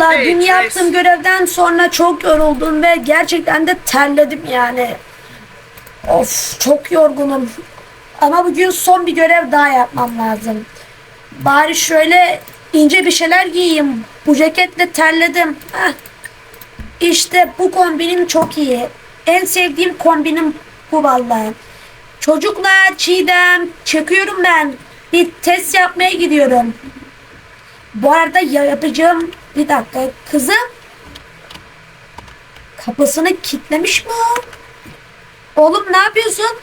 Vallahi Hey, dün yaptığım görevden sonra çok yoruldum ve gerçekten de terledim yani. Of çok yorgunum. Ama bugün son bir görev daha yapmam lazım. Bari şöyle ince bir şeyler giyeyim. Bu ceketle terledim. Heh. İşte bu kombinim çok iyi. En sevdiğim kombinim bu vallahi. Çocuklar Çiğdem çıkıyorum ben. Bir test yapmaya gidiyorum. Bu arada ya- yapacağım bir dakika kızım kapısını kilitlemiş mi o? Oğlum ne yapıyorsun?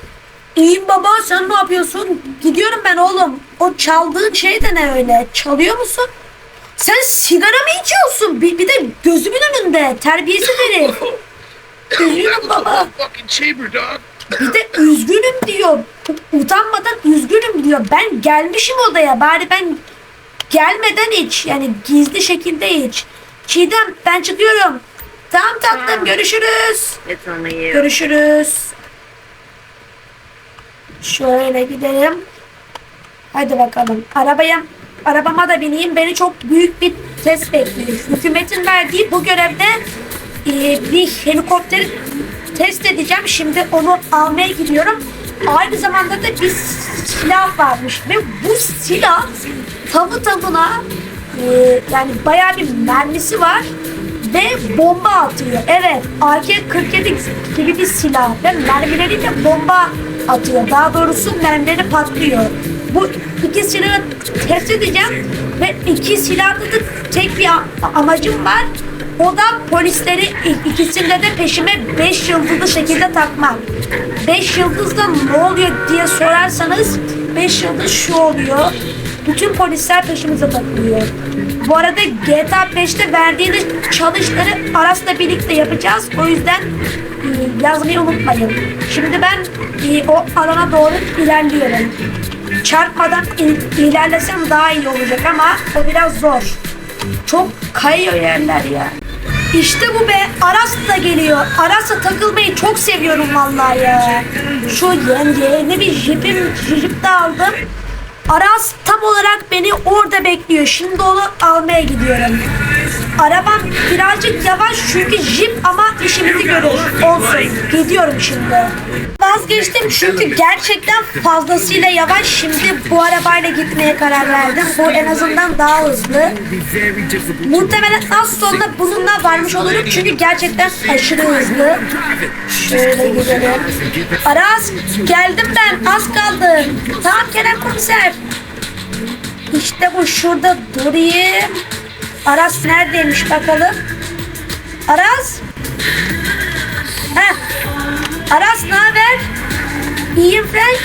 İyiyim baba sen ne yapıyorsun? Gidiyorum ben oğlum. O çaldığın şey de ne öyle? Çalıyor musun? Sen sigara mı içiyorsun? Bir, bir de gözümün önünde. Terbiyesiz herif. Üzgünüm baba. Dog. Bir de üzgünüm diyor. Utanmadan üzgünüm diyor. Ben gelmişim odaya. Bari ben gelmeden iç. Yani gizli şekilde iç. Çiğdem ben çıkıyorum. Tamam tatlım görüşürüz. Only you. Görüşürüz. Şöyle gidelim. Hadi bakalım. Arabaya arabama da bineyim. Beni çok büyük bir test bekliyor. Hükümetin verdiği bu görevde e, bir helikopteri test edeceğim. Şimdi onu almaya gidiyorum. Aynı zamanda da bir silah varmış ve bu silah tamı tamına e, yani bayağı bir mermisi var ve bomba atıyor. Evet, AK-47 gibi bir silah ve mermileriyle bomba atıyor. Daha doğrusu mermileri patlıyor. Bu iki silahı test edeceğim ve iki silahda da tek bir amacım var. O da polisleri ikisinde de peşime 5 yıldızlı şekilde takmak. 5 yıldızda ne oluyor diye sorarsanız 5 yıldız şu oluyor. Bütün polisler peşimize takılıyor. Bu arada GTA 5'te verdiğiniz çalışları Aras'la birlikte yapacağız. O yüzden e, yazmayı unutmayın. Şimdi ben e, o alana doğru ilerliyorum. Çarpmadan il- ilerlesem daha iyi olacak ama o biraz zor. Çok kayıyor yerler ya. İşte bu be. Aras da geliyor. Aras'la takılmayı çok seviyorum vallahi ya. Şu yeni, yeni bir jipim, jip de aldım. Aras tam olarak beni orada bekliyor. Şimdi onu almaya gidiyorum. Arabam birazcık yavaş çünkü jip ama işimizi görür. Olsun. Gidiyorum şimdi. Vazgeçtim çünkü gerçekten fazlasıyla yavaş. Şimdi bu arabayla gitmeye karar verdim. Bu en azından daha hızlı. Muhtemelen az sonra bununla varmış olurum çünkü gerçekten aşırı hızlı. Şöyle gidelim. Aras geldim ben az kaldı. Tamam Kerem komiser. İşte bu şurada durayım. Aras neredeymiş bakalım. Aras. Aras ne haber? İyiyim Frank.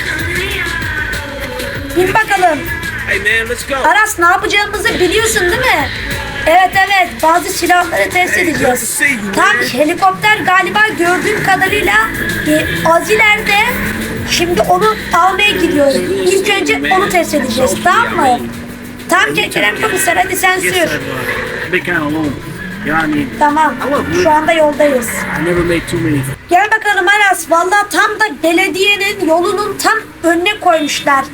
Bin bakalım. Hey, man, let's go. Aras ne yapacağımızı biliyorsun değil mi? Evet evet bazı silahları test edeceğiz. Tam helikopter galiba gördüğüm kadarıyla e, az ileride. Şimdi onu almaya gidiyoruz. İlk önce onu test edeceğiz tamam mı? Tam Kerem komiser hadi sen sür. Yani Tamam şu anda yoldayız. I never made too many. Gel bakalım Aras. Valla tam da belediyenin yolunun tam önüne koymuşlar.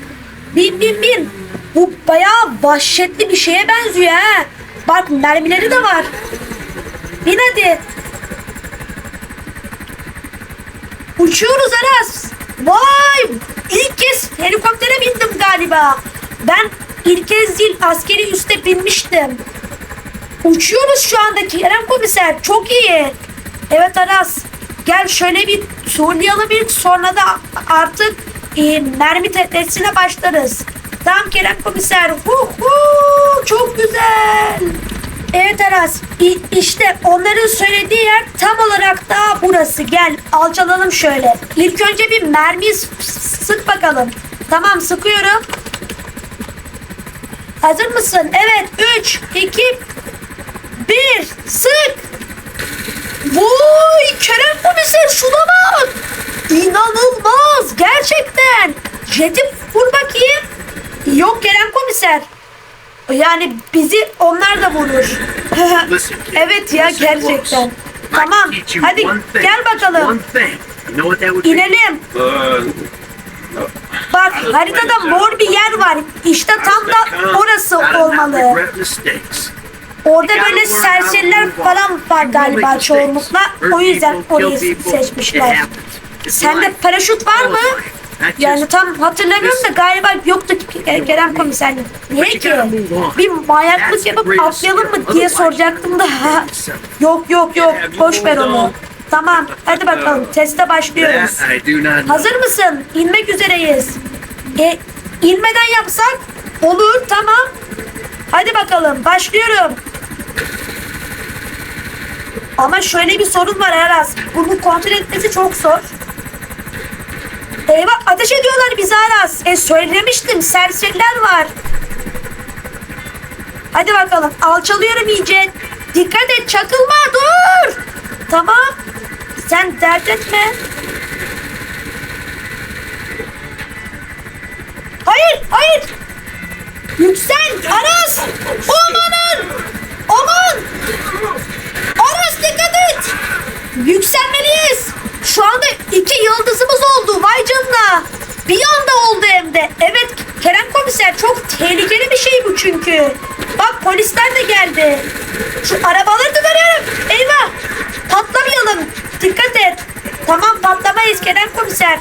Bin bin bin. Bu bayağı vahşetli bir şeye benziyor ha. Bak mermileri de var. Bin hadi. Uçuyoruz Aras. Vay! İlk kez helikoptere bindim galiba. Ben ilk kez değil askeri üste binmiştim. Uçuyoruz şu anda Kerem komiser. Çok iyi. Evet Aras. Gel şöyle bir turlayalım ilk sonra da artık e, mermi testine başlarız. Tamam Kerem komiser. Hu hu, çok güzel. Evet Aras. İşte onların söylediği yer tam olarak da burası. Gel alçalalım şöyle. İlk önce bir mermi sık bakalım. Tamam sıkıyorum. Hazır mısın? Evet. 3, 2, bir sık. Vay Kerem komiser şuna bak. İnanılmaz gerçekten. Jeti vur bakayım. Yok Kerem komiser. Yani bizi onlar da vurur. Evet ya gerçekten. Tamam hadi gel bakalım. İnelim. Uh, Bak haritada mor bir yer var. İşte tam da orası olmalı. Orada böyle serseriler falan var galiba çoğunlukla. O yüzden orayı seçmişler. Sende paraşüt var mı? Yani tam hatırlamıyorum da galiba yoktu ki Kerem komiser. Niye ki? Bir manyaklık yapıp atlayalım mı diye soracaktım da. yok yok yok boş ver onu. Tamam hadi bakalım teste başlıyoruz. Hazır mısın? İnmek üzereyiz. E, inmeden yapsak? Olur tamam. Hadi bakalım başlıyorum. Ama şöyle bir sorun var Aras. Bunu kontrol etmesi çok zor. Eyvah ateş ediyorlar bize Aras. E söylemiştim serseriler var. Hadi bakalım alçalıyorum iyice. Dikkat et çakılma dur. Tamam. Sen dert etme. Hayır, hayır. Yüksel, Aras. Amanın. Aman. Aras dikkat et. Yükselmeliyiz. Şu anda iki yıldızımız oldu. Vay canına. Bir anda oldu hem de. Evet Kerem komiser çok tehlikeli bir şey bu çünkü. Bak polisler de geldi. Şu arabaları da görüyorum. Eyvah. Patlamayalım. Dikkat et. Tamam patlamayız Kerem komiser.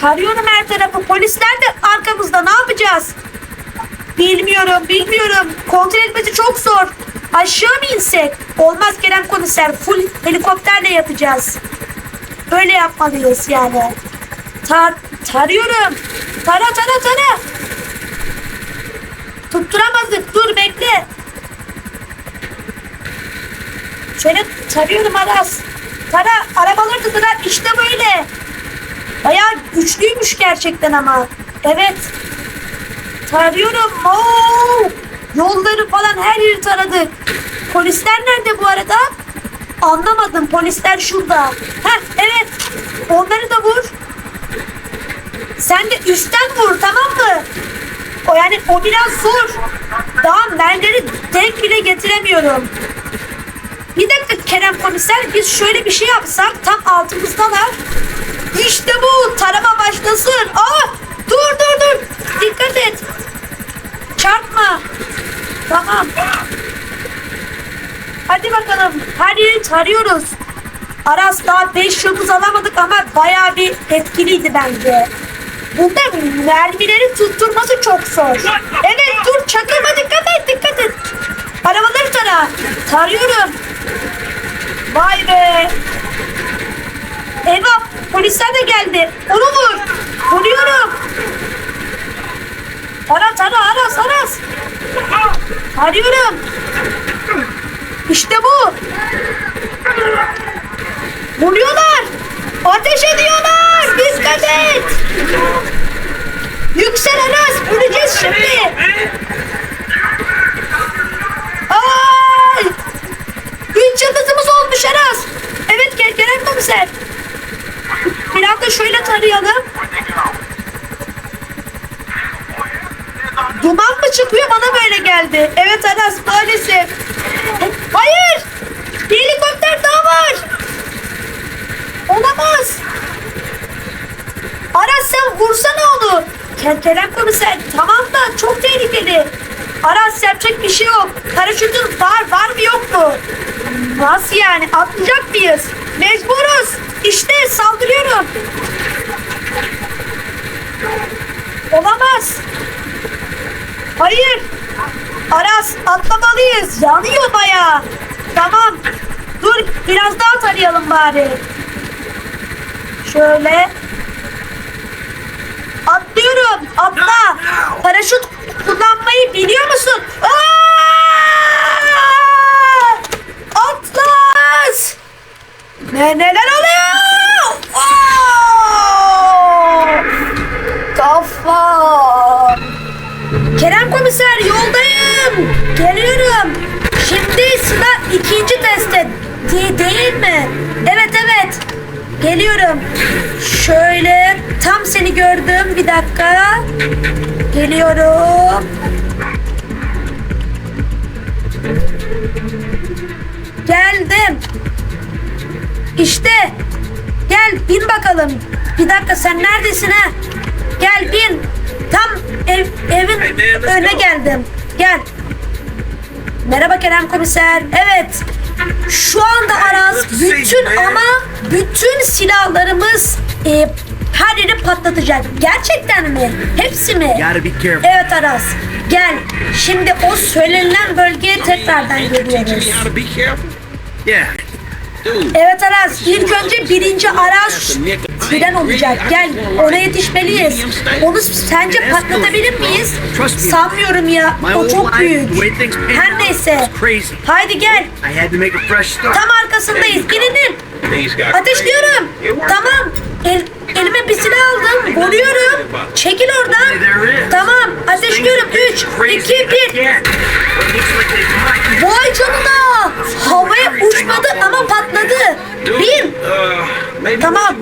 Tarıyorum her tarafı. Polisler de arkamızda. Ne yapacağız? Bilmiyorum, bilmiyorum. Kontrol etmesi çok zor. Aşağı mı insek? Olmaz Kerem komiser. Full helikopterle yapacağız. Öyle yapmalıyız yani. Tar tarıyorum. Tara tara tara. Tutturamadık. Dur bekle. Şöyle tarıyorum Aras. Tara arabaları tara. İşte böyle. Bayağı güçlüymüş gerçekten ama. Evet. Tarıyorum. Oo! Yolları falan her yeri taradık. Polisler nerede bu arada? Anlamadım. Polisler şurada. Heh evet. Onları da vur. Sen de üstten vur tamam mı? O yani o biraz zor. Daha mermileri denk bile getiremiyorum. Bir dakika Kerem komiser biz şöyle bir şey yapsak tam altımızdalar. İşte bu tarama başlasın dur dur dur. Dikkat et. Çarpma. Tamam. Hadi bakalım. Her yeri tarıyoruz. Aras daha 5 yıldız alamadık ama bayağı bir etkiliydi bence. Bunda mermileri tutturması çok zor. Evet dur çakılma dikkat et dikkat et. Arabaları tara. Tarıyorum. Vay be. Eyvah polisler de geldi. Onu vur. Vuruyorum. Aras ara Aras Aras. Arıyorum. İşte bu. Vuruyorlar. Ateş ediyorlar. Dikkat et. Yüksel Aras. Vuracağız şimdi. Ay. Üç yıldızımız olmuş Aras. Evet Ker- Kerem komiser. Biraz da şöyle tarayalım. Duman mı çıkıyor bana böyle geldi. Evet Aras maalesef. Hayır. Bir helikopter daha var. Olamaz. Aras sen vursana onu. Ker- Kerem komiser tamam da çok tehlikeli. Aras yapacak bir şey yok. Paraşütün var var mı yok mu? Nasıl yani atlayacak mıyız? Mecburuz. İşte saldırıyorum. Olamaz. Hayır. Aras atlamalıyız. Yanıyor bayağı. Tamam. Dur biraz daha tarayalım bari. Şöyle. Atlıyorum. Atla. Paraşüt kullanmayı biliyor musun? Aa! Atlas. Ne neler oluyor? Aa! Kafam. Kerem komiser yoldayım. Geliyorum. Şimdi sıra ikinci testte. Değil, mi? Evet evet. Geliyorum. Şöyle tam seni gördüm. Bir dakika. Geliyorum. Geldim. İşte. Gel bin bakalım. Bir dakika sen neredesin ha? Gel bin. Tam ev, evin önüne geldim. Gel. Merhaba Kerem komiser. Evet. Şu anda Aras you, bütün ama bütün silahlarımız e, her yeri patlatacak. Gerçekten mi? Hepsi mi? Gotta be careful. Evet Aras. Gel. Şimdi o söylenilen bölgeye tekrardan geliyoruz. be careful? Yeah. Evet Aras. İlk önce birinci Aras tren olacak. Gel ona yetişmeliyiz. Onu sence patlatabilir miyiz? Sanmıyorum ya. O çok büyük. Her neyse. Haydi gel. Tam arkasındayız. Gelinin. Ateşliyorum. Tamam. El, elime bir silah aldım. Vuruyorum. Çekil oradan. Tamam. Ateşliyorum. 3, 2, 1. Vay canına. Havaya uçmadı ama patladı. Bir. Tamam.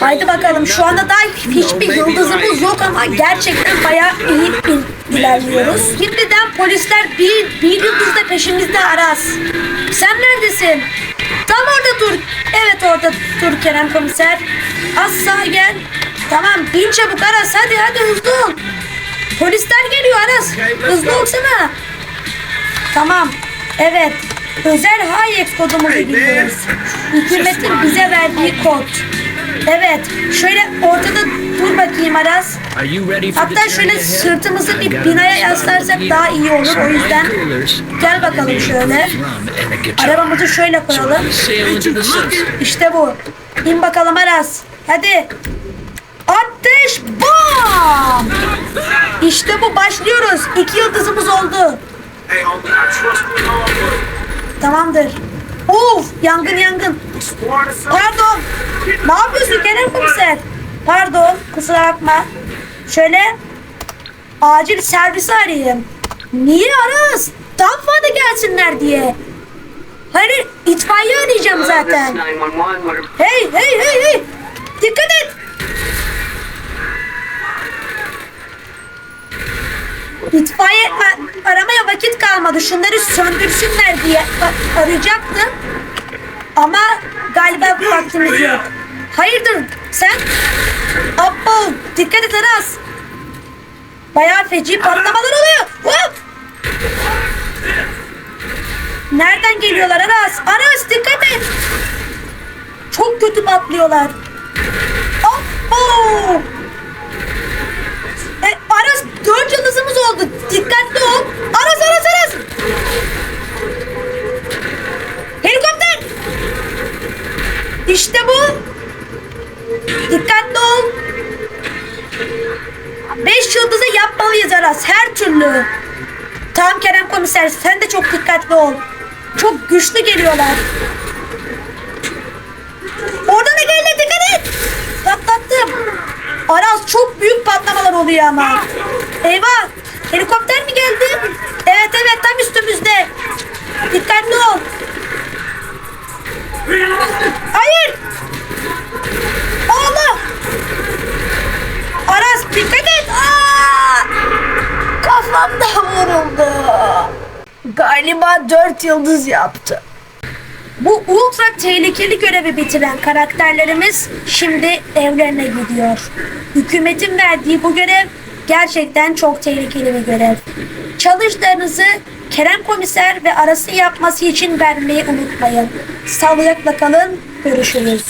Haydi bakalım şu anda daha hiçbir yıldızımız yok ama gerçekten bayağı iyi il- ilerliyoruz. Şimdiden polisler bir, bir yıldız da peşimizde Aras. Sen neredesin? Tam orada dur. Evet orada dur Kerem komiser. Az sağa gel. Tamam bin çabuk Aras hadi hadi hızlı ol. Polisler geliyor Aras. Hızlı olsana. Tamam. Evet. Özel Hayek kodumuzu giriyoruz. Hükümetin bize verdiği kod. Evet. Şöyle ortada dur bakayım Aras. Hatta şöyle sırtımızı bir binaya yaslarsak daha iyi olur. O yüzden gel bakalım şöyle. Arabamızı şöyle koyalım. İşte bu. İn bakalım Aras. Hadi. Ateş bom! İşte bu başlıyoruz. İki yıldızımız oldu. Tamamdır. Of yangın yangın. Pardon. Ne yapıyorsun Kerem komiser? Pardon kusura bakma. Şöyle acil servisi arayayım. Niye Aras? Daha fazla gelsinler diye. Hayır itfaiye arayacağım zaten. Hey hey hey hey. Dikkat et. İtfaiye aramaya vakit kalmadı. Şunları söndürsünler diye arayacaktım. Ama galiba vaktimiz yok. Hayırdır sen? Abbo dikkat et Aras. Bayağı feci patlamalar oluyor. Hop! Nereden geliyorlar Aras? Aras dikkat et. Çok kötü patlıyorlar. Abbo! E, Aras dört yıldızımız oldu. Dikkatli ol. Aras Aras İşte bu. Dikkatli ol. Beş yıldızı yapmalıyız Aras her türlü. Tamam Kerem komiser sen de çok dikkatli ol. Çok güçlü geliyorlar. Oradan da geldi dikkat et. Patlattım. Aras çok büyük patlamalar oluyor ama. Eyvah. Helikopter mi geldi? Evet evet tam üstümüzde. Dikkatli ol. Hayır. Allah. Aras dikkat et. Aa! Kafamda vuruldu. Galiba dört yıldız yaptı. Bu ultra tehlikeli görevi bitiren karakterlerimiz şimdi evlerine gidiyor. Hükümetin verdiği bu görev gerçekten çok tehlikeli bir görev. Çalışlarınızı Kerem Komiser ve arası yapması için vermeyi unutmayın. Sağlıcakla kalın. Görüşürüz.